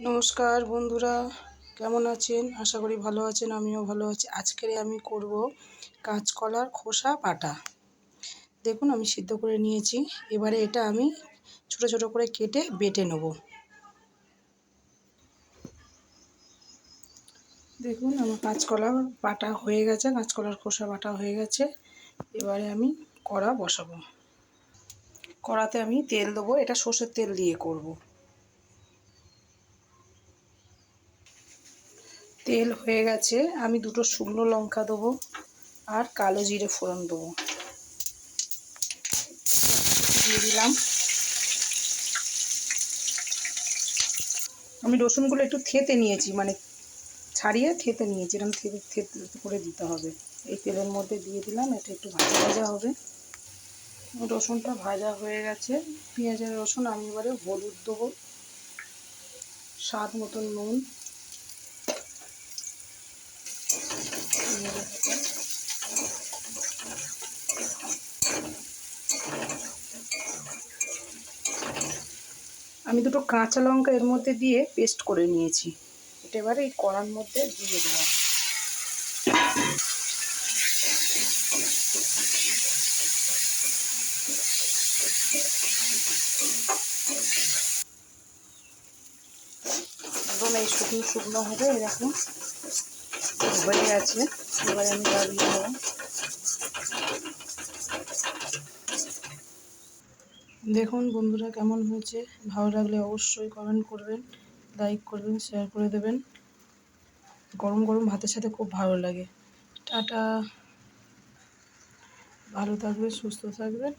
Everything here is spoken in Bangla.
নমস্কার বন্ধুরা, কেমন আছেন? আশা করি ভালো আছেন, আমিও ভালো আছি। আজকের আমি করব কাঁচকলার খোসা বাটা। দেখুন, আমি সিদ্ধ করে নিয়েছি। এবারে এটা আমি ছোট ছোট করে কেটে বেটে নেব। দেখুন, আমার কাঁচকলা বাটা হয়ে গেছে, কাঁচকলার খোসা বাটা হয়ে গেছে। এবারে আমি কড়া বসাবো। কড়াতে আমি তেল দেবো, এটা সর্ষের তেল দিয়ে করব। তেল হয়ে গেছে, আমি দুটো শুকনো লঙ্কা দেবো আর কালো জিরে ফোড়ন দেবো। দিয়ে দিলাম। আমি রসুনগুলো একটু থেতে নিয়েছি মানে ছাড়িয়ে থেতে নিয়েছি এরকম থেতে থেতে করে দিতে হবে। এই তেলের মধ্যে দিয়ে দিলাম, এটা একটু ভাজা ভাজা হবে। রসুনটা ভাজা হয়ে গেছে। পেঁয়াজের রসুন আমি এবারে হলুদ দেবো। স্বাদ মতন নুন। আমি দুটো কাঁচা লঙ্কা এর মধ্যে দিয়ে পেস্ট করে নিয়েছি। এটা এবারে এই কড়ার মধ্যে দিয়ে দেবো। এই শুকনো শুকনো হবে এরকম হয়ে আছে এবারে আমি লাগিয়ে দেখুন বন্ধুরা কেমন হয়েছে। ভালো লাগলে অবশ্যই কমেন্ট করবেন লাইক করবেন শেয়ার করে দেবেন। গরম গরম ভাতের সাথে খুব ভালো লাগে। টাটা। ভালো থাকবে সুস্থ থাকবেন।